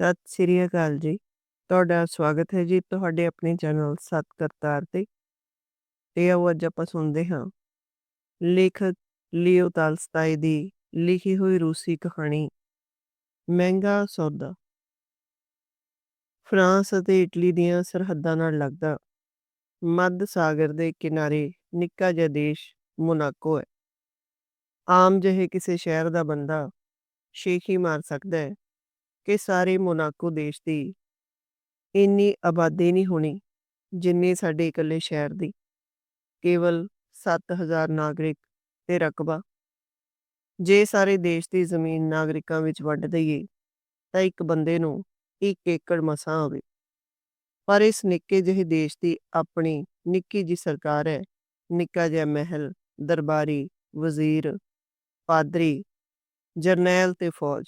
ਸਤਿ ਸ੍ਰੀ ਅਕਾਲ ਜੀ। ਤੁਹਾਡਾ ਸਵਾਗਤ ਹੈ ਜੀ ਤੁਹਾਡੇ ਆਪਣੇ ਚੈਨਲ ਸਤ ਕਰਤਾਰ ਤੇ। ਤੇ ਆਓ ਅੱਜ ਆਪਾਂ ਸੁਣਦੇ ਹਾਂ ਲੇਖਕ ਲਿਓ ਤਾਲਸਤਾਈ ਦੀ ਲਿਖੀ ਹੋਈ ਰੂਸੀ ਕਹਾਣੀ, ਮਹਿੰਗਾ ਸੌਦਾ। ਫਰਾਂਸ ਅਤੇ ਇਟਲੀ ਦੀਆਂ ਸਰਹੱਦਾਂ ਨਾਲ ਲੱਗਦਾ ਮੱਧ ਸਾਗਰ ਦੇ ਕਿਨਾਰੇ ਨਿੱਕਾ ਜਿਹਾ ਦੇਸ਼ ਮੋਨਾਕੋ ਹੈ। ਆਮ ਜਿਹੇ ਕਿਸੇ ਸ਼ਹਿਰ ਦਾ ਬੰਦਾ ਸ਼ੇਖੀ ਮਾਰ ਸਕਦਾ ਹੈ ਕਿ ਸਾਰੇ ਮੋਨਾਕੋ ਦੇਸ਼ ਦੀ ਇੰਨੀ ਆਬਾਦੀ ਨਹੀਂ ਹੋਣੀ ਜਿੰਨੀ ਸਾਡੇ ਇਕੱਲੇ ਸ਼ਹਿਰ ਦੀ। ਕੇਵਲ 7000 ਨਾਗਰਿਕ ਤੇ ਰਕਬਾ। ਜੇ ਸਾਰੇ ਦੇਸ਼ ਦੀ ਜ਼ਮੀਨ ਨਾਗਰਿਕਾਂ ਵਿੱਚ ਵੰਡ ਦਈਏ, ਤਾਂ ਇੱਕ ਬੰਦੇ ਨੂੰ ਇੱਕ ਏਕੜ ਮਸਾਂ ਹੋਵੇ। ਪਰ ਇਸ ਨਿੱਕੇ ਜਿਹੇ ਦੇਸ਼ ਦੀ ਆਪਣੀ ਨਿੱਕੀ ਜੀ ਸਰਕਾਰ ਹੈ। ਨਿੱਕਾ ਜਿਹਾ ਮਹਿਲ, ਦਰਬਾਰੀ, ਵਜ਼ੀਰ, ਪਾਦਰੀ, ਜਰਨੈਲ ਤੇ ਫੌਜ।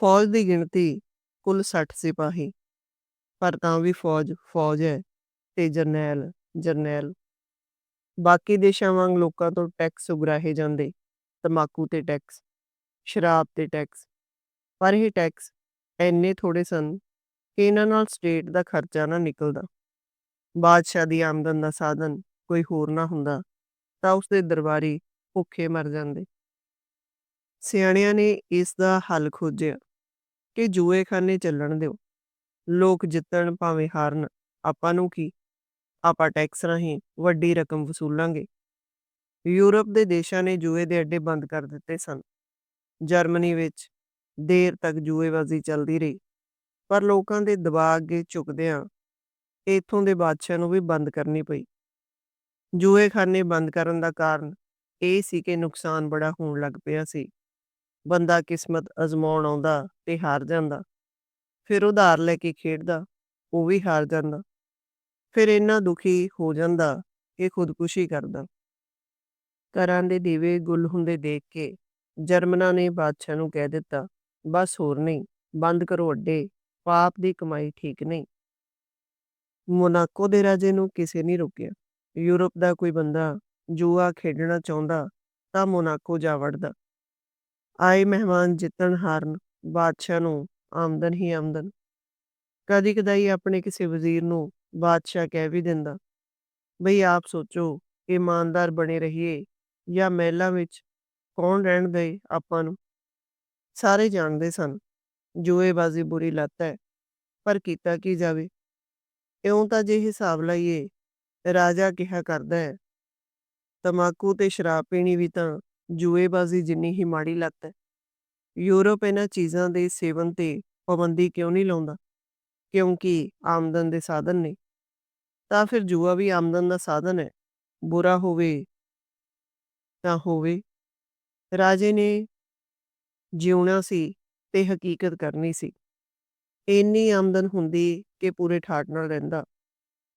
ਫੌਜ ਦੀ ਗਿਣਤੀ ਕੁੱਲ 60 ਸਿਪਾਹੀ। ਪਰ ਤਾਂ ਵੀ ਫੌਜ ਫੌਜ ਹੈ ਤੇ ਜਰਨੈਲ ਜਰਨੈਲ। ਬਾਕੀ ਦੇਸ਼ਾਂ ਵਾਂਗ ਲੋਕਾਂ ਤੋਂ ਟੈਕਸ ਉਗਰਾਹੇ ਜਾਂਦੇ, ਤਮਾਕੂ ਤੇ ਟੈਕਸ, ਸ਼ਰਾਬ ਤੇ ਟੈਕਸ। ਪਰ ਇਹ ਟੈਕਸ ਐਨੇ ਥੋੜੇ ਸਨ ਕਿ ਇਹਨਾਂ ਨਾਲ ਸਟੇਟ ਦਾ ਖਰਚਾ ਨਾ ਨਿਕਲਦਾ। ਬਾਦਸ਼ਾਹ ਦੀ ਆਮਦਨ ਦਾ ਸਾਧਨ ਕੋਈ ਹੋਰ ਨਾ ਹੁੰਦਾ ਤਾਂ ਉਸਦੇ ਦਰਬਾਰੀ ਭੁੱਖੇ ਮਰ ਜਾਂਦੇ। ਸਿਆਣਿਆਂ ਨੇ ਇਸ ਦਾ ਹੱਲ ਖੋਜਿਆ। ਕਿ ਜੂਏਖਾਨੇ ਚੱਲਣ ਦਿਓ। ਲੋਕ ਜਿੱਤਣ ਭਾਵੇਂ ਹਾਰਨ, ਆਪਾਂ ਨੂੰ ਕੀ? ਆਪਾਂ ਟੈਕਸ ਰਾਹੀਂ ਵੱਡੀ ਰਕਮ ਵਸੂਲਾਂਗੇ। ਯੂਰਪ ਦੇ ਦੇਸ਼ਾਂ ਨੇ ਜੂਏ ਦੇ ਅੱਡੇ ਬੰਦ ਕਰ ਦਿੱਤੇ ਸਨ। ਜਰਮਨੀ ਵਿੱਚ ਦੇਰ ਤੱਕ ਜੂਏਬਾਜ਼ੀ ਚੱਲਦੀ ਰਹੀ। ਪਰ ਲੋਕਾਂ ਦੇ ਦਬਾਅ ਅੱਗੇ ਝੁਕਦਿਆਂ ਇਥੋਂ ਦੇ ਬਾਦਸ਼ਾਹ ਨੂੰ ਵੀ ਬੰਦ ਕਰਨੀ ਪਈ। ਜੂਏਖਾਨੇ ਬੰਦ ਕਰਨ ਦਾ ਕਾਰਨ ਇਹ ਸੀ ਕਿ ਨੁਕਸਾਨ ਬੜਾ ਹੋਣ ਲੱਗ ਪਿਆ ਸੀ। ਬੰਦਾ ਕਿਸਮਤ ਅਜ਼ਮਾਉਣ ਆਉਂਦਾ ਤੇ ਹਾਰ ਜਾਂਦਾ। ਫਿਰ ਉਧਾਰ ਲੈ ਕੇ ਖੇਡਦਾ, ਉਹ ਵੀ ਹਾਰ ਜਾਂਦਾ। ਫਿਰ ਇੰਨਾ ਦੁਖੀ ਹੋ ਜਾਂਦਾ ਕਿ ਖੁਦਕੁਸ਼ੀ ਕਰਦਾ। ਘਰਾਂ ਦੇ ਦੀਵੇ ਗੁੱਲ ਹੁੰਦੇ ਦੇਖ ਕੇ ਜਰਮਨਾਂ ਨੇ ਬਾਦਸ਼ਾਹ ਨੂੰ ਕਹਿ ਦਿੱਤਾ, ਬਸ ਹੋਰ ਨਹੀਂ, ਬੰਦ ਕਰੋ ਅੱਡੇ, ਪਾਪ ਦੀ ਕਮਾਈ ਠੀਕ ਨਹੀਂ। ਮੋਨਾਕੋ ਦੇ ਰਾਜੇ ਨੂੰ ਕਿਸੇ ਨਹੀਂ ਰੋਕਿਆ। ਯੂਰਪ ਦਾ ਕੋਈ ਬੰਦਾ ਜੂਆ ਖੇਡਣਾ ਚਾਹੁੰਦਾ ਤਾਂ ਮੋਨਾਕੋ ਜਾ ਵੜਦਾ। ਆਏ ਮਹਿਮਾਨ ਜਿੱਤਣ ਹਾਰਨ, ਬਾਦਸ਼ਾਹ ਨੂੰ ਆਮਦਨ ਹੀ ਆਮਦਨ। ਕਦੀ ਕਦਾਈ ਆਪਣੇ ਕਿਸੇ ਵਜ਼ੀਰ ਨੂੰ ਬਾਦਸ਼ਾਹ ਕਹਿ ਵੀ ਦਿੰਦਾ, ਬਈ ਆਪ ਸੋਚੋ, ਇਮਾਨਦਾਰ ਬਣੇ ਰਹੀਏ ਜਾਂ ਮਹਿਲਾਂ ਵਿੱਚ ਕੌਣ ਰਹਿਣ ਦੇ ਆਪਾਂ ਨੂੰ? ਸਾਰੇ ਜਾਣਦੇ ਸਨ, ਜੂਏਬਾਜ਼ੀ ਬੁਰੀ ਲੱਤ ਹੈ, ਪਰ ਕੀਤਾ ਕੀ ਜਾਵੇ? ਇਉਂ ਤਾਂ ਜੇ ਹਿਸਾਬ ਲਾਈਏ, ਰਾਜਾ ਕਿਹਾ ਕਰਦਾ ਹੈ, ਤਮਾਕੂ ਤੇ ਸ਼ਰਾਬ ਪੀਣੀ ਵੀ ਤਾਂ ਜੂਏਬਾਜ਼ੀ ਜਿੰਨੀ ਹੀ ਮਾੜੀ ਲੱਤ ਹੈ। ਯੂਰਪ ਇਹਨਾਂ ਚੀਜ਼ਾਂ ਦੇ ਸੇਵਨ ਤੇ ਪਾਬੰਦੀ ਕਿਉਂ ਨਹੀਂ ਲਾਉਂਦਾ? ਕਿਉਂਕਿ ਆਮਦਨ ਦੇ ਸਾਧਨ ਨੇ। ਤਾਂ ਫਿਰ ਜੂਆ ਵੀ ਆਮਦਨ ਦਾ ਸਾਧਨ ਹੈ। ਬੁਰਾ ਹੋਵੇ ਤਾਂ ਹੋਵੇ। ਰਾਜੇ ਨੇ ਜਿਉਣਾ ਸੀ ਤੇ ਹਕੀਕਤ ਕਰਨੀ ਸੀ। ਇੰਨੀ ਆਮਦਨ ਹੁੰਦੀ ਕਿ ਪੂਰੇ ਠਾਠ ਨਾਲ ਰਹਿੰਦਾ।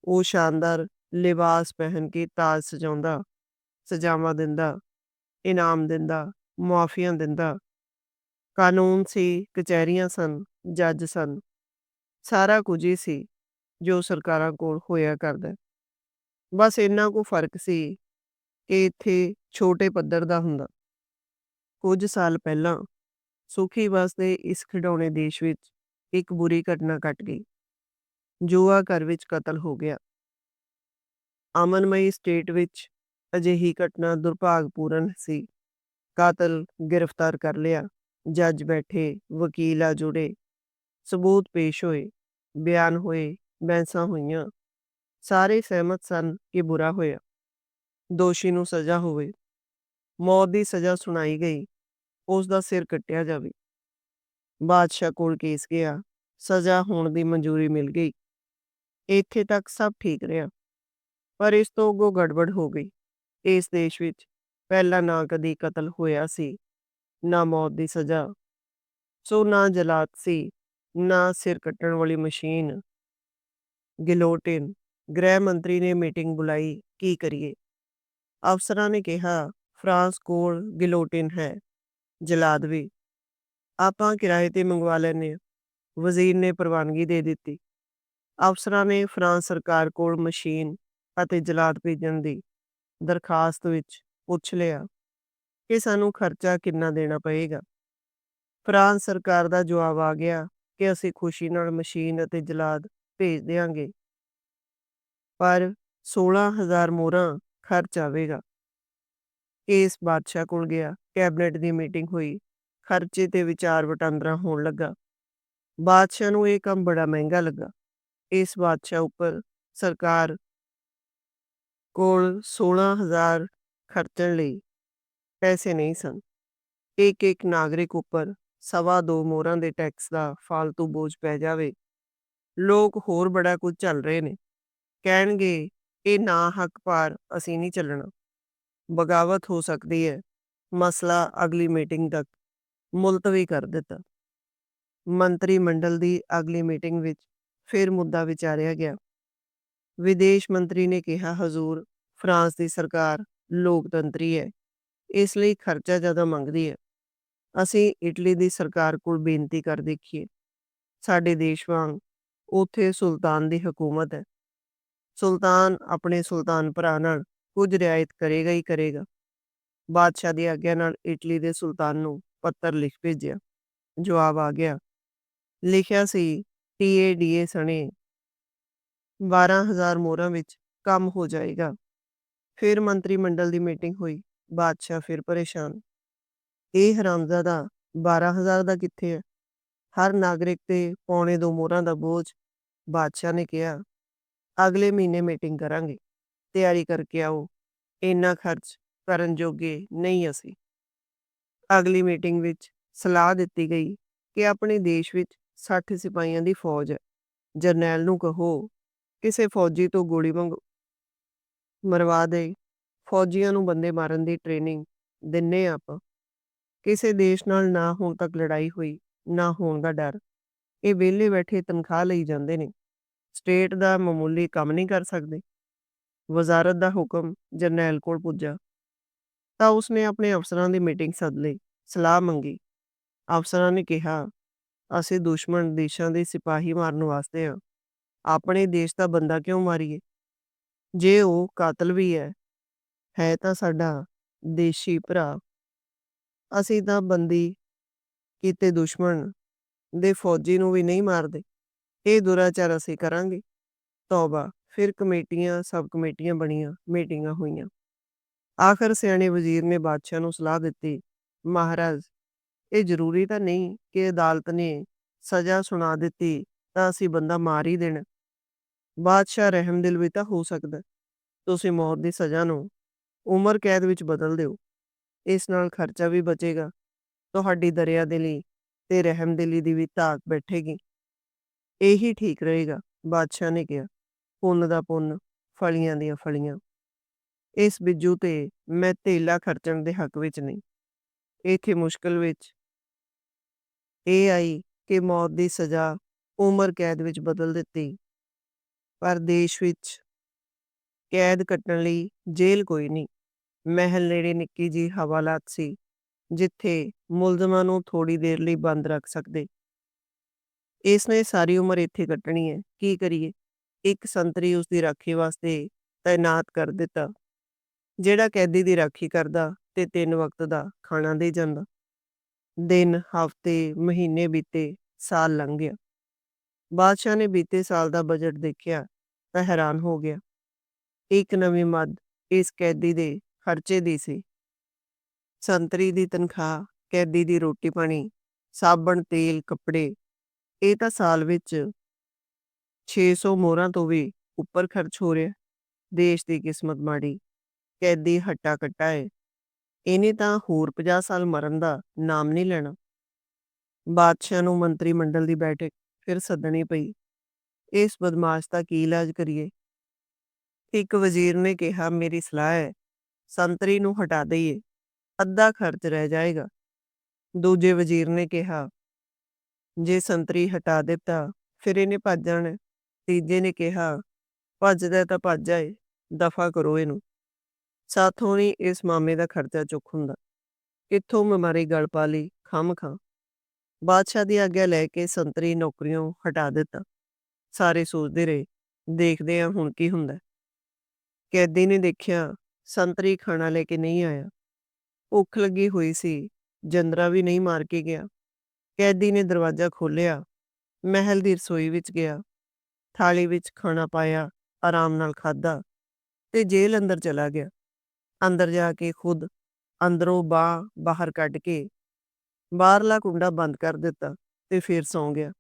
ਉਹ ਸ਼ਾਨਦਾਰ ਲਿਬਾਸ ਪਹਿਨ ਕੇ ਤਾਜ ਸਜਾਉਂਦਾ, ਸਜਾਵਾ ਦਿੰਦਾ। ਇਨਾਮ ਦਿੰਦਾ, ਮੁਆਫੀਆਂ ਦਿੰਦਾ। ਕਾਨੂੰਨ ਸੀ, ਕਚਹਿਰੀਆਂ ਸਨ, ਜੱਜ ਸਨ। ਸਾਰਾ ਕੁਝ ਹੀ ਸੀ ਜੋ ਸਰਕਾਰਾਂ ਕੋਲ ਹੋਇਆ ਕਰਦਾ। ਬਸ ਇੰਨਾ ਕੋ ਫ਼ਰਕ ਸੀ ਕਿ ਇੱਥੇ ਛੋਟੇ ਪੱਧਰ ਦਾ ਹੁੰਦਾ। ਕੁਝ ਸਾਲ ਪਹਿਲਾਂ ਸੁਖੀ ਵਸਦੇ ਇਸ ਖਿਡੌਣੇ ਦੇਸ਼ ਵਿੱਚ ਇੱਕ ਬੁਰੀ ਘਟਨਾ ਘਟ ਗਈ। ਜੂਆ ਘਰ ਵਿੱਚ ਕਤਲ ਹੋ ਗਿਆ। ਅਮਨਮਈ ਸਟੇਟ ਵਿੱਚ ਅਜਿਹੀ ਘਟਨਾ ਦੁਰਭਾਗਪੂਰਨ ਸੀ। ਕਾਤਲ ਗ੍ਰਿਫਤਾਰ ਕਰ ਲਿਆ। ਜੱਜ ਬੈਠੇ, ਵਕੀਲ ਆ ਜੁੜੇ। ਸਬੂਤ ਪੇਸ਼ ਹੋਏ। ਬਿਆਨ ਹੋਏ ਬੈਂਸਾਂ ਹੋਈਆਂ। ਸਾਰੇ ਸਹਿਮਤ ਸਨ ਕਿ ਬੁਰਾ ਹੋਇਆ। ਦੋਸ਼ੀ ਨੂੰ ਸਜ਼ਾ ਹੋਵੇ। ਮੌਤ ਦੀ ਸਜ਼ਾ ਸੁਣਾਈ ਗਈ। ਉਸ ਦਾ ਸਿਰ ਕੱਟਿਆ ਜਾਵੇ। ਬਾਦਸ਼ਾਹ ਕੋਲ ਕੇਸ ਗਿਆ। ਸਜ਼ਾ ਹੋਣ ਦੀ ਮਨਜ਼ੂਰੀ ਮਿਲ ਗਈ। ਇੱਥੇ ਤੱਕ ਸਭ ਠੀਕ ਰਿਹਾ। ਪਰ ਇਸ ਤੋਂ ਅੱਗੋਂ ਗੜਬੜ ਹੋ ਗਈ। ਇਸ ਦੇਸ਼ ਵਿੱਚ ਪਹਿਲਾਂ ਨਾ ਕਦੀ ਕਤਲ ਹੋਇਆ ਸੀ, ਨਾ ਮੌਤ ਦੀ ਸਜ਼ਾ। ਸੋ ਨਾ ਜਲਾਤ ਸੀ, ਨਾ ਸਿਰ ਕੱਟਣ ਵਾਲੀ ਮਸ਼ੀਨ। ਗਿਲੋਟਿਨ, ਗ੍ਰਹਿ ਮੰਤਰੀ ਨੇ ਮੀਟਿੰਗ ਬੁਲਾਈ, ਕੀ ਕਰੀਏ? ਅਫਸਰਾਂ ਨੇ ਕਿਹਾ, ਫਰਾਂਸ ਕੋਲ ਗਿਲੋਟਿਨ ਹੈ, ਜਲਾਦ ਵੀ। ਆਪਾਂ ਕਿਰਾਏ ਤੇ ਮੰਗਵਾ ਲੈਨੇ ਵਜ਼ੀਰ ਨੇ ਪ੍ਰਵਾਨਗੀ ਦੇ ਦਿੱਤੀ। ਅਫਸਰਾਂ ਨੇ ਫਰਾਂਸ ਸਰਕਾਰ ਕੋਲ ਮਸ਼ੀਨ ਅਤੇ ਜਲਾਦ ਭੇਜਣ ਦੀ ਦਰਖਾਸਤ ਵਿੱਚ ਪੁੱਛ ਲਿਆ ਕਿ ਸਾਨੂੰ ਖਰਚਾ ਕਿੰਨਾ ਦੇਣਾ ਪਏਗਾ। ਫਰਾਂਸ ਸਰਕਾਰ ਦਾ ਜਵਾਬ ਆ ਗਿਆ ਕਿ ਅਸੀਂ ਖੁਸ਼ੀ ਨਾਲ ਮਸ਼ੀਨ ਅਤੇ ਜਲਾਦ ਭੇਜ ਦਿਆਂਗੇ। ਪਰ 16000 ਮੋਹਰਾਂ ਖਰਚ ਆਵੇਗਾ। ਇਸ ਬਾਦਸ਼ਾਹ ਕੋਲ ਗਿਆ, ਕੈਬਨਿਟ ਦੀ ਮੀਟਿੰਗ ਹੋਈ, ਖਰਚੇ ਤੇ ਵਿਚਾਰ ਵਟਾਂਦਰਾ ਹੋਣ ਲੱਗਾ। ਬਾਦਸ਼ਾਹ ਨੂੰ ਇਹ ਕੰਮ ਬੜਾ ਮਹਿੰਗਾ ਲੱਗਾ। ਇਸ ਬਾਦਸ਼ਾਹ ਉੱਪਰ ਸਰਕਾਰ ਕੋਲ 16000 ਖਰਚਣ ਲਈ ਪੈਸੇ ਨਹੀਂ ਸਨ। ਇੱਕ ਇੱਕ ਨਾਗਰਿਕ ਉੱਪਰ ਸਵਾ ਦੋ ਮੋਹਰਾਂ ਦੇ ਟੈਕਸ ਦਾ ਫालतू ਬੋਝ ਪੈ ਜਾਵੇ। ਲੋਕ ਹੋਰ ਬੜਾ ਕੁਝ ਚੱਲ ਰਹੇ ਨੇ। ਕਹਿਣਗੇ, ਇਹ ਨਾ ਹੱਕ ਪਾਰ ਅਸੀਂ ਨਹੀਂ ਚੱਲਣਾ। ਬਗਾਵਤ ਹੋ ਸਕਦੀ ਹੈ। ਮਸਲਾ ਅਗਲੀ ਮੀਟਿੰਗ ਤੱਕ ਮੁਲਤਵੀ ਕਰ ਦਿੱਤਾ। ਮੰਤਰੀ ਮੰਡਲ ਦੀ ਅਗਲੀ ਮੀਟਿੰਗ ਵਿੱਚ ਫਿਰ ਮੁੱਦਾ ਵਿਚਾਰਿਆ ਗਿਆ। ਵਿਦੇਸ਼ ਮੰਤਰੀ ਨੇ ਕਿਹਾ, ਹਜ਼ੂਰ ਫਰਾਂਸ ਦੀ ਸਰਕਾਰ ਲੋਕਤੰਤਰੀ ਹੈ ਇਸ ਲਈ ਖਰਚਾ ਜ਼ਿਆਦਾ ਮੰਗਦੀ ਹੈ ਅਸੀਂ ਇਟਲੀ ਦੀ ਸਰਕਾਰ ਕੋਲ ਬੇਨਤੀ ਕਰ ਦੇਖੀਏ। ਸਾਡੇ ਦੇਸ਼ ਵਾਂਗ ਉੱਥੇ ਸੁਲਤਾਨ ਦੀ ਹਕੂਮਤ ਹੈ ਸੁਲਤਾਨ ਆਪਣੇ ਸੁਲਤਾਨ ਭਰਾ ਨਾਲ ਕੁਝ ਰਿਆਇਤ ਕਰੇਗਾ ਹੀ ਕਰੇਗਾ। ਬਾਦਸ਼ਾਹ ਦੀ ਆਗਿਆ ਨਾਲ ਇਟਲੀ ਦੇ ਸੁਲਤਾਨ ਨੂੰ ਪੱਤਰ ਲਿਖ ਭੇਜਿਆ। ਜਵਾਬ ਆ ਗਿਆ। ਲਿਖਿਆ ਸੀ ਟੀਏਡੀਏ ਸਣੇ 12000 ਮੋਹਰਾਂ ਵਿੱਚ ਕੰਮ ਹੋ ਜਾਏਗਾ। ਫਿਰ ਮੰਤਰੀ ਮੰਡਲ ਦੀ ਮੀਟਿੰਗ ਹੋਈ, ਬਾਦਸ਼ਾਹ ਫਿਰ ਪਰੇਸ਼ਾਨ। ਇਹ ਹਰਾਮਜ਼ਾਦਾ 12000 ਦਾ ਕਿੱਥੇ ਹੈ ਹਰ ਨਾਗਰਿਕ ਤੇ ਪੌਣੇ ਦੋ ਮੋਹਰਾਂ ਦਾ ਬੋਝ, ਬਾਦਸ਼ਾਹ ਨੇ ਕਿਹਾ, ਅਗਲੇ ਮਹੀਨੇ ਮੀਟਿੰਗ ਕਰਾਂਗੇ, ਤਿਆਰੀ ਕਰਕੇ ਆਓ, ਇੰਨਾ ਖਰਚ ਕਰਨ ਜੋਗੇ ਨਹੀਂ ਅਸੀਂ। ਅਗਲੀ ਮੀਟਿੰਗ ਵਿੱਚ ਸਲਾਹ ਦਿੱਤੀ ਗਈ ਕਿ ਆਪਣੇ ਦੇਸ਼ ਵਿੱਚ 60 ਸਿਪਾਹੀਆਂ ਦੀ ਫੌਜ ਹੈ। ਜਰਨੈਲ ਨੂੰ ਕਹੋ, ਕਿਸੇ ਫੌਜੀ ਤੋਂ ਗੋਲੀ ਮੰਗੋ। ਮਰਵਾ ਦੇ ਫੌਜੀਆਂ ਨੂੰ ਬੰਦੇ ਮਾਰਨ ਦੀ ਟ੍ਰੇਨਿੰਗ ਦਿੰਨੇ ਆਪਾਂ। ਕਿਸੇ ਦੇਸ਼ ਨਾਲ ਨਾ ਹੁਣ ਤੱਕ ਲੜਾਈ ਹੋਈ, ਨਾ ਹੋਣ ਦਾ ਡਰ। ਇਹ ਵਿਹਲੇ ਬੈਠੇ ਤਨਖਾਹ ਲਈ ਜਾਂਦੇ ਨੇ। ਸਟੇਟ ਦਾ ਮਾਮੂਲੀ ਕੰਮ ਨਹੀਂ ਕਰ ਸਕਦੇ। ਵਜ਼ਾਰਤ ਦਾ ਹੁਕਮ ਜਰਨੈਲ ਕੋਲ ਪੁੱਜਾ। ਤਾਂ ਉਸਨੇ ਆਪਣੇ ਅਫਸਰਾਂ ਦੀ ਮੀਟਿੰਗ ਸੱਦ ਲਈ, ਸਲਾਹ ਮੰਗੀ। ਅਫਸਰਾਂ ਨੇ ਕਿਹਾ, ਅਸੀਂ ਦੁਸ਼ਮਣ ਦੇਸ਼ਾਂ ਦੇ ਸਿਪਾਹੀ ਮਾਰਨ ਵਾਸਤੇ ਆ। ਆਪਣੇ ਦੇਸ਼ ਦਾ ਬੰਦਾ ਕਿਉਂ ਮਾਰੀਏ? ਜੇ ਉਹ ਕਾਤਲ ਵੀ ਹੈ ਹੈ ਤਾਂ ਸਾਡਾ ਦੇਸ਼ੀ ਭਰਾ। ਅਸੀਂ ਤਾਂ ਬੰਦੀ ਕੀਤੇ ਦੁਸ਼ਮਣ ਦੇ ਫੌਜੀ ਨੂੰ ਵੀ ਨਹੀਂ ਮਾਰਦੇ। ਇਹ ਦੁਰਾਚਾਰ ਅਸੀਂ ਕਰਾਂਗੇ। ਤੌਬਾ, ਫਿਰ ਕਮੇਟੀਆਂ, ਸਬ ਕਮੇਟੀਆਂ ਬਣੀਆਂ, ਮੀਟਿੰਗਾਂ ਹੋਈਆਂ। ਆਖਰ ਸਿਆਣੇ ਵਜ਼ੀਰ ਨੇ ਬਾਦਸ਼ਾਹ ਨੂੰ ਸਲਾਹ ਦਿੱਤੀ, ਮਹਾਰਾਜ, ਇਹ ਜ਼ਰੂਰੀ ਤਾਂ ਨਹੀਂ ਕਿ ਅਦਾਲਤ ਨੇ ਸਜ਼ਾ ਸੁਣਾ ਦਿੱਤੀ ਤਾਂ ਅਸੀਂ ਬੰਦਾ ਮਾਰ ਹੀ ਦੇਣਾ। ਬਾਦਸ਼ਾਹ ਰਹਿਮਦਿਲ ਵੀ ਤਾਂ ਹੋ ਸਕਦਾ ਤੁਸੀਂ ਮੌਤ ਦੀ ਸਜ਼ਾ ਨੂੰ ਉਮਰ ਕੈਦ ਵਿੱਚ ਬਦਲ ਦਿਓ। ਇਸ ਨਾਲ ਖਰਚਾ ਵੀ ਬਚੇਗਾ। ਤੁਹਾਡੀ ਦਰਿਆ ਦਿਲੀ ਤੇ ਰਹਿਮਦਿਲੀ ਦੀ ਵੀ ਤਾਕ ਬੈਠੇਗੀ। ਇਹੀ ਠੀਕ ਰਹੇਗਾ, ਬਾਦਸ਼ਾਹ ਨੇ ਕਿਹਾ। ਪੁੰਨ ਦਾ ਪੁੰਨ, ਫਲੀਆਂ ਦੀਆਂ ਫਲੀਆਂ। ਇਸ ਬਿੱਜੂ ਤੇ ਮੈਂ ਤੇਲਾ ਖਰਚਣ ਦੇ ਹੱਕ ਵਿੱਚ ਨਹੀਂ। ਇੱਥੇ ਮੁਸ਼ਕਲ ਵਿੱਚ ਇਹ ਆਈ ਕਿ ਮੌਤ ਦੀ ਸਜ਼ਾ ਉਮਰ ਕੈਦ ਵਿੱਚ ਬਦਲ ਦਿੱਤੀ। ਪਰ ਦੇਸ਼ ਵਿੱਚ ਕੈਦ ਕੱਟਣ ਲਈ ਜੇਲ੍ਹ ਕੋਈ ਨਹੀਂ। ਮਹਿਲ ਨੇੜੇ ਨਿੱਕੀ ਜੀ ਹਵਾਲਾਤ ਸੀ, ਜਿੱਥੇ ਮੁਲਜ਼ਮਾਂ ਨੂੰ ਥੋੜੀ ਦੇਰ ਲਈ ਬੰਦ ਰੱਖ ਸਕਦੇ। ਇਸ ਨੇ ਸਾਰੀ ਉਮਰ ਇੱਥੇ ਕੱਟਣੀ ਹੈ, ਕੀ ਕਰੀਏ? ਇੱਕ ਸੰਤਰੀ ਉਸ ਦੀ ਰਾਖੀ ਵਾਸਤੇ ਤਾਇਨਾਤ ਕਰ ਦਿੱਤਾ, ਜਿਹੜਾ ਕੈਦੀ ਦੀ ਰਾਖੀ ਕਰਦਾ ਤੇ ਤਿੰਨ ਵਕਤ ਦਾ ਖਾਣਾ ਦੇ ਜਾਂਦਾ। ਦਿਨ, ਹਫ਼ਤੇ, ਮਹੀਨੇ ਬੀਤੇ, ਸਾਲ ਲੰਘ ਗਿਆ। ਬਾਦਸ਼ਾਹ ਨੇ ਬੀਤੇ ਸਾਲ ਦਾ ਬਜਟ ਦੇਖਿਆ ਤਾਂ ਹੈਰਾਨ ਹੋ ਗਿਆ। ਇੱਕ ਨਵੀਂ ਮੱਦ ਇਸ ਕੈਦੀ ਦੇ ਖਰਚੇ ਦੀ ਸੀ। ਸੰਤਰੀ ਦੀ ਤਨਖਾਹ, ਕੈਦੀ ਦੀ ਰੋਟੀ ਪਾਣੀ, ਸਾਬਣ, ਤੇਲ, ਕੱਪੜੇ, ਇਹ ਤਾਂ ਸਾਲ ਵਿੱਚ 600 ਮੋਹਰਾਂ ਤੋਂ ਵੀ ਉੱਪਰ ਖਰਚ ਹੋ ਰਿਹਾ। ਦੇਸ਼ ਦੀ ਕਿਸਮਤ ਮਾੜੀ, ਕੈਦੀ ਹੱਟਾ ਕੱਟਾ ਏ। ਇਹਨੇ ਤਾਂ ਹੋਰ 50 ਸਾਲ ਮਰਨ ਦਾ ਨਾਮ ਨਹੀਂ ਲੈਣਾ। ਬਾਦਸ਼ਾਹ ਨੂੰ ਮੰਤਰੀ ਮੰਡਲ ਦੀ ਬੈਠਕ ਫਿਰ ਸੱਦਣੀ ਪਈ। ਇਸ ਬਦਮਾਸ਼ ਦਾ ਕੀ ਇਲਾਜ ਕਰੀਏ? ਇੱਕ ਵਜ਼ੀਰ ਨੇ ਕਿਹਾ, ਮੇਰੀ ਸਲਾਹ ਹੈ, ਸੰਤਰੀ ਨੂੰ ਹਟਾ ਦਈਏ, ਅੱਧਾ ਖਰਚ ਰਹਿ ਜਾਏਗਾ। ਦੂਜੇ ਵਜ਼ੀਰ ਨੇ ਕਿਹਾ, ਜੇ ਸੰਤਰੀ ਹਟਾ ਦਿੱਤਾ, ਫਿਰ ਇਹਨੇ ਭੱਜ ਜਾਣਾ। ਤੀਜੇ ਨੇ ਕਿਹਾ, ਭੱਜਦਾ ਤਾਂ ਭੱਜ ਜਾਏ ਦਫਾ ਕਰੋ ਇਹਨੂੰ। ਸਾਥੋਂ ਨਹੀਂ ਇਸ ਮਾਮੇ ਦਾ ਖਰਚਾ ਚੁੱਕ ਹੁੰਦਾ। ਕਿੱਥੋਂ ਮਮਾਰੀ ਗਲ ਪਾ ਲਈ ਖਮ ਖਾਂ ਬਾਦਸ਼ਾਹ ਦੀ ਆਗਿਆ ਲੈ ਕੇ ਸੰਤਰੀ ਨੌਕਰੀਆਂ ਹਟਾ ਦਿੱਤਾ। ਸਾਰੇ ਸੋਚਦੇ ਰਹੇ, ਦੇਖਦੇ ਆ ਹੁਣ ਕੀ ਹੁੰਦਾ। ਕੈਦੀ ਨੇ ਦੇਖਿਆ, ਸੰਤਰੀ ਖਾਣਾ ਲੈ ਕੇ ਨਹੀਂ ਆਇਆ। ਭੁੱਖ ਲੱਗੀ ਹੋਈ ਸੀ, ਜੰਦਰਾ ਵੀ ਨਹੀਂ ਮਾਰ ਕੇ ਗਿਆ। ਕੈਦੀ ਨੇ ਦਰਵਾਜ਼ਾ ਖੋਲ੍ਹਿਆ, ਮਹਿਲ ਦੀ ਰਸੋਈ ਵਿੱਚ ਗਿਆ। ਥਾਲੀ ਵਿੱਚ ਖਾਣਾ ਪਾਇਆ, ਆਰਾਮ ਨਾਲ ਖਾਧਾ ਤੇ ਜੇਲ੍ਹ ਅੰਦਰ ਚਲਾ ਗਿਆ। ਅੰਦਰ ਜਾ ਕੇ ਖੁਦ ਅੰਦਰੋਂ ਬਾਂਹ ਬਾਹਰ ਕੱਢ ਕੇ ਬਾਹਰਲਾ ਕੁੰਡਾ ਬੰਦ ਕਰ ਦਿੱਤਾ ਤੇ ਫਿਰ ਸੌਂ ਗਿਆ।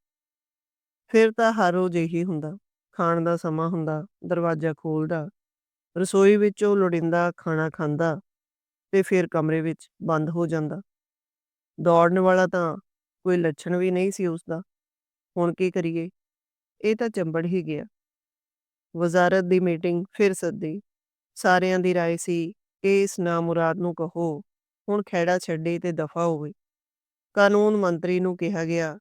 ਫਿਰ ਤਾਂ ਹਰ ਰੋਜ਼ ਇਹੀ ਹੁੰਦਾ, ਖਾਣ ਦਾ ਸਮਾਂ ਹੁੰਦਾ, ਦਰਵਾਜ਼ਾ ਖੋਲਦਾ, ਰਸੋਈ ਵਿੱਚੋਂ ਲੋੜੀਂਦਾ ਖਾਣਾ ਖਾਂਦਾ ਤੇ ਫਿਰ ਕਮਰੇ ਵਿੱਚ ਬੰਦ ਹੋ ਜਾਂਦਾ। ਦੌੜਨ ਵਾਲਾ ਤਾਂ ਕੋਈ ਲੱਛਣ ਵੀ ਨਹੀਂ ਸੀ ਉਸਦਾ। ਹੁਣ ਕੀ ਕਰੀਏ? ਇਹ ਤਾਂ ਚੰਬੜ ਹੀ ਗਿਆ। ਵਜ਼ਾਰਤ ਦੀ ਮੀਟਿੰਗ ਫਿਰ ਸੱਦੀ। ਸਾਰਿਆਂ ਦੀ ਰਾਏ ਸੀ ਕਿ ਇਸ ਨਾਮੁਰਾਦ ਨੂੰ ਕਹੋ, ਹੁਣ ਖਹਿੜਾ ਛੱਡੇ ਤੇ ਦਫਾ ਹੋਵੇ। ਕਾਨੂੰਨ ਮੰਤਰੀ ਨੂੰ ਕਿਹਾ ਗਿਆ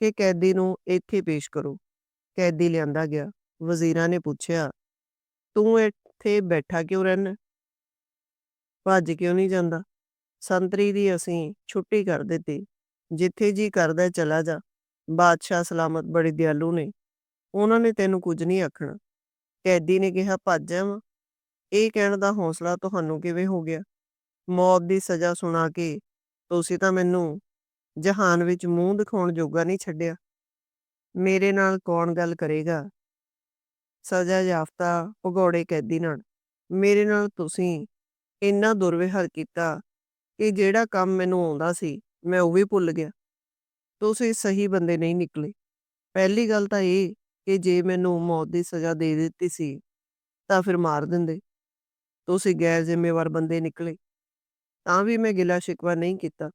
ਕਿ ਕੈਦੀ ਨੂੰ ਇੱਥੇ ਪੇਸ਼ ਕਰੋ। ਕੈਦੀ ਲਿਆਂਦਾ ਗਿਆ। ਵਜ਼ੀਰਾਂ ਨੇ ਪੁੱਛਿਆ, ਤੂੰ ਇੱਥੇ ਬੈਠਾ ਕਿਉਂ ਰਹਿਣਾ ਭੱਜ ਕਿਉਂ ਨਹੀਂ ਜਾਂਦਾ? ਸੰਤਰੀ ਦੀ ਅਸੀਂ ਛੁੱਟੀ ਕਰ ਦਿੱਤੀ। ਜਿੱਥੇ ਜੀ ਕਰਦਾ ਚਲਾ ਜਾ। ਬਾਦਸ਼ਾਹ ਸਲਾਮਤ ਬੜੇ ਦਿਆਲੂ ਨੇ। ਉਹਨਾਂ ਨੇ ਤੈਨੂੰ ਕੁਝ ਨਹੀਂ ਆਖਣਾ। ਕੈਦੀ ਨੇ ਕਿਹਾ, ਭੱਜ ਜਾਵਾਂ ਇਹ ਕਹਿਣ ਦਾ ਹੌਸਲਾ ਤੁਹਾਨੂੰ ਕਿਵੇਂ ਹੋ ਗਿਆ? ਮੌਤ ਦੀ ਸਜ਼ਾ ਸੁਣਾ ਕੇ ਤੁਸੀਂ ਤਾਂ ਮੈਨੂੰ ਜਹਾਨ ਵਿੱਚ ਮੂੰਹ ਦਿਖਾਉਣ ਜੋਗਾ ਨਹੀਂ ਛੱਡਿਆ। ਮੇਰੇ ਨਾਲ ਕੌਣ ਗੱਲ ਕਰੇਗਾ? ਸਜ਼ਾ ਯਾਫਤਾ ਭਗੌੜੇ ਕੈਦੀ ਨਾਲ। ਮੇਰੇ ਨਾਲ ਤੁਸੀਂ ਇੰਨਾ ਦੁਰਵਿਹਾਰ ਕੀਤਾ ਕਿ ਜਿਹੜਾ ਕੰਮ ਮੈਨੂੰ ਆਉਂਦਾ ਸੀ, ਮੈਂ ਉਹ ਵੀ ਭੁੱਲ ਗਿਆ। ਤੁਸੀਂ ਸਹੀ ਬੰਦੇ ਨਹੀਂ ਨਿਕਲੇ। ਪਹਿਲੀ ਗੱਲ ਤਾਂ ਇਹ ਕਿ ਜੇ ਮੈਨੂੰ ਮੌਤ ਦੀ ਸਜ਼ਾ ਦੇ ਦਿੱਤੀ ਸੀ, ਤਾਂ ਫਿਰ ਮਾਰ ਦਿੰਦੇ। ਤੁਸੀਂ ਗੈਰ ਜ਼ਿੰਮੇਵਾਰ ਬੰਦੇ ਨਿਕਲੇ। ਤਾਂ ਵੀ ਮੈਂ ਗਿਲਾ ਸ਼ਿਕਵਾ ਨਹੀਂ ਕੀਤਾ।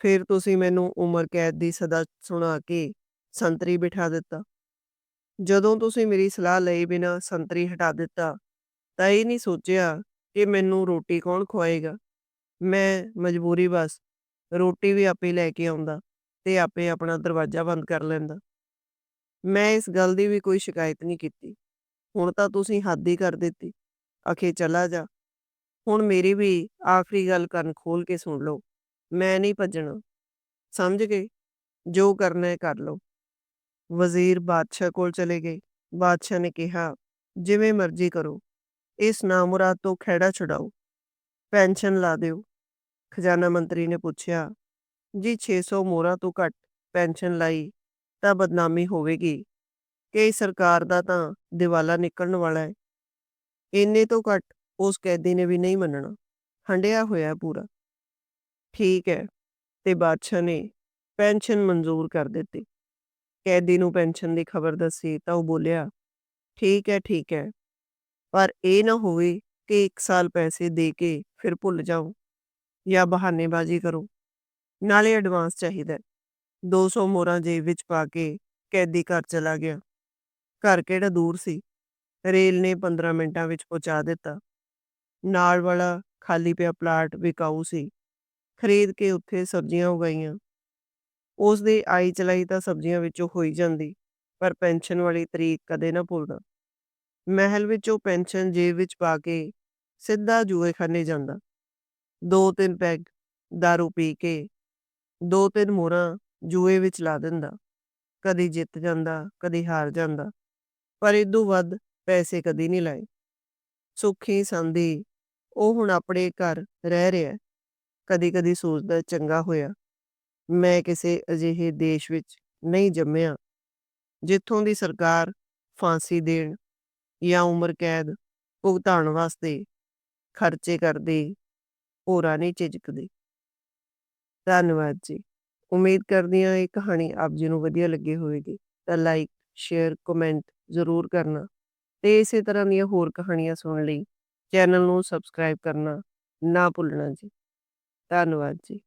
ਫਿਰ ਤੁਸੀਂ ਮੈਨੂੰ ਉਮਰ ਕੈਦ ਦੀ ਸਜ਼ਾ ਸੁਣਾ ਕੇ ਸੰਤਰੀ ਬਿਠਾ ਦਿੱਤਾ। ਜਦੋਂ ਤੁਸੀਂ ਮੇਰੀ ਸਲਾਹ ਲਈ ਬਿਨਾ ਸੰਤਰੀ ਹਟਾ ਦਿੱਤਾ, ਤਾਂ ਇਹ ਨਹੀਂ ਸੋਚਿਆ ਕਿ ਮੈਨੂੰ ਰੋਟੀ ਕੌਣ ਖਵਾਏਗਾ। ਮੈਂ ਮਜਬੂਰੀ ਬਸ, ਰੋਟੀ ਵੀ ਆਪੇ ਲੈ ਕੇ ਆਉਂਦਾ ਤੇ ਆਪੇ ਆਪਣਾ ਦਰਵਾਜ਼ਾ ਬੰਦ ਕਰ ਲੈਂਦਾ। ਮੈਂ ਇਸ ਗੱਲ ਦੀ ਵੀ ਕੋਈ ਸ਼ਿਕਾਇਤ ਨਹੀਂ ਕੀਤੀ। ਹੁਣ ਤਾਂ ਤੁਸੀਂ ਹੱਦ ਹੀ ਕਰ ਦਿੱਤੀ। ਅਖੇ ਚਲਾ ਜਾ। ਹੁਣ ਮੇਰੀ ਵੀ ਆਖਰੀ ਗੱਲ ਕੰਨ ਖੋਲ ਕੇ ਸੁਣ ਲਓ। ਮੈਂ ਨਹੀਂ ਭੱਜਣਾ। ਸਮਝ ਗਏ ਜੋ ਕਰਨਾ ਹੈ ਕਰ ਲਓ। ਵਜ਼ੀਰ ਬਾਦਸ਼ਾਹ ਕੋਲ ਚਲੇ ਗਏ। ਬਾਦਸ਼ਾਹ ਨੇ ਕਿਹਾ, ਜਿਵੇਂ ਮਰਜ਼ੀ ਕਰੋ। ਇਸ ਨਾਮੁਰਾਦ ਤੋਂ ਖੈੜਾ ਛੁਡਾਓ। ਪੈਨਸ਼ਨ ਲਾ ਦਿਓ। ਖਜ਼ਾਨਾ ਮੰਤਰੀ ਨੇ ਪੁੱਛਿਆ, ਜੀ 600 ਮੋਹਰਾਂ ਤੋਂ ਘੱਟ ਪੈਨਸ਼ਨ ਲਾਈ ਤਾਂ ਬਦਨਾਮੀ ਹੋਵੇਗੀ। ਕਿ ਸਰਕਾਰ ਦਾ ਤਾਂ ਦਿਵਾਲਾ ਨਿਕਲਣ ਵਾਲਾ ਹੈ। ਇੰਨੇ ਤੋਂ ਘੱਟ ਉਸ ਕੈਦੀ ਨੇ ਵੀ ਨਹੀਂ ਮੰਨਣਾ। ਹੰਡਿਆ ਹੋਇਆ ਪੂਰਾ। ਠੀਕ ਹੈ, ਤੇ ਬਾਦਸ਼ਾਹ ਨੇ ਪੈਨਸ਼ਨ ਮਨਜ਼ੂਰ ਕਰ ਦਿੱਤੀ। ਕੈਦੀ ਨੂੰ ਪੈਨਸ਼ਨ ਦੀ ਖਬਰ ਦੱਸੀ ਤਾਂ ਉਹ ਬੋਲਿਆ, ਠੀਕ ਹੈ ਠੀਕ ਹੈ, ਪਰ ਇਹ ਨਾ ਹੋਵੇ ਕਿ 1 ਸਾਲ ਪੈਸੇ ਦੇ ਕੇ ਫਿਰ ਭੁੱਲ ਜਾਓ ਜਾਂ ਬਹਾਨੇਬਾਜ਼ੀ ਕਰੋ। ਨਾਲੇ ਐਡਵਾਂਸ ਚਾਹੀਦਾ 200 ਮੋਹਰਾਂ ਜੇਬ ਵਿੱਚ ਪਾ ਕੇ ਕੈਦੀ ਘਰ ਚਲਾ ਗਿਆ। ਘਰ ਕਿਹੜਾ ਦੂਰ ਸੀ? ਰੇਲ ਨੇ 15 ਮਿੰਟਾਂ ਵਿੱਚ ਪਹੁੰਚਾ ਦਿੱਤਾ। ਨਾਲ ਵਾਲਾ ਖਾਲੀ ਪਿਆ ਪਲਾਟ ਵਿਕਾਊ ਸੀ। ਖਰੀਦ ਕੇ ਉੱਥੇ ਸਬਜ਼ੀਆਂ ਉਗਾਈਆਂ। ਉਸ ਦੀ ਆਈ ਚਲਾਈ ਤਾਂ ਸਬਜ਼ੀਆਂ ਵਿੱਚੋਂ ਹੋਈ ਜਾਂਦੀ, ਪਰ ਪੈਨਸ਼ਨ ਵਾਲੀ ਤਰੀਕ ਕਦੇ ਨਾ ਭੁੱਲਦਾ। ਮਹਿਲ ਵਿੱਚੋਂ ਪੈਨਸ਼ਨ ਜੇਬ ਵਿੱਚ ਪਾ ਕੇ ਸਿੱਧਾ ਜੂਏਖਾਨੇ ਜਾਂਦਾ। ਦੋ ਤਿੰਨ ਪੈਗ दारू ਪੀ ਕੇ ਦੋ ਤਿੰਨ ਮੋਹਰਾਂ ਜੂਏ ਵਿੱਚ ਲਾ ਦਿੰਦਾ। ਕਦੀ ਜਿੱਤ ਜਾਂਦਾ, ਕਦੀ ਹਾਰ ਜਾਂਦਾ, ਪਰ ਇਦੋਂ ਵੱਧ ਪੈਸੇ ਕਦੀ ਨਹੀਂ ਲਾਏ। ਸੁੱਖੀ ਸੰਦੀ ਉਹ ਹੁਣ ਆਪਣੇ ਘਰ ਰਹਿ ਰਿਹਾ ਕਦੀ ਕਦੀ ਸੋਚਦਾ ਚੰਗਾ ਹੋਇਆ। ਮੈਂ ਕਿਸੇ ਅਜਿਹੇ ਦੇਸ਼ ਵਿੱਚ ਨਹੀਂ ਜੰਮਿਆ, ਜਿੱਥੋਂ ਦੀ ਸਰਕਾਰ ਫਾਂਸੀ ਦੇਣ ਜਾਂ ਉਮਰ ਕੈਦ ਭੁਗਤਾਉਣ ਵਾਸਤੇ ਖਰਚੇ ਕਰਦੇ, ਹੋਰਾਂ ਨਹੀਂ ਝਿਜਕਦੀ। ਧੰਨਵਾਦ ਜੀ। ਉਮੀਦ ਕਰਦੀ ਹਾਂ ਇਹ ਕਹਾਣੀ ਆਪ ਜੀ ਨੂੰ ਵਧੀਆ ਲੱਗੀ ਹੋਵੇਗੀ। ਤਾਂ ਲਾਈਕ ਸ਼ੇਅਰ ਕਮੈਂਟ ਜ਼ਰੂਰ ਕਰਨਾ ਤੇ ਇਸੇ ਤਰ੍ਹਾਂ ਦੀਆਂ ਹੋਰ ਕਹਾਣੀਆਂ ਸੁਣਨ ਲਈ ਚੈਨਲ ਨੂੰ ਸਬਸਕ੍ਰਾਈਬ ਕਰਨਾ ਨਾ ਭੁੱਲਣਾ ਜੀ। ਧੰਨਵਾਦ ਜੀ।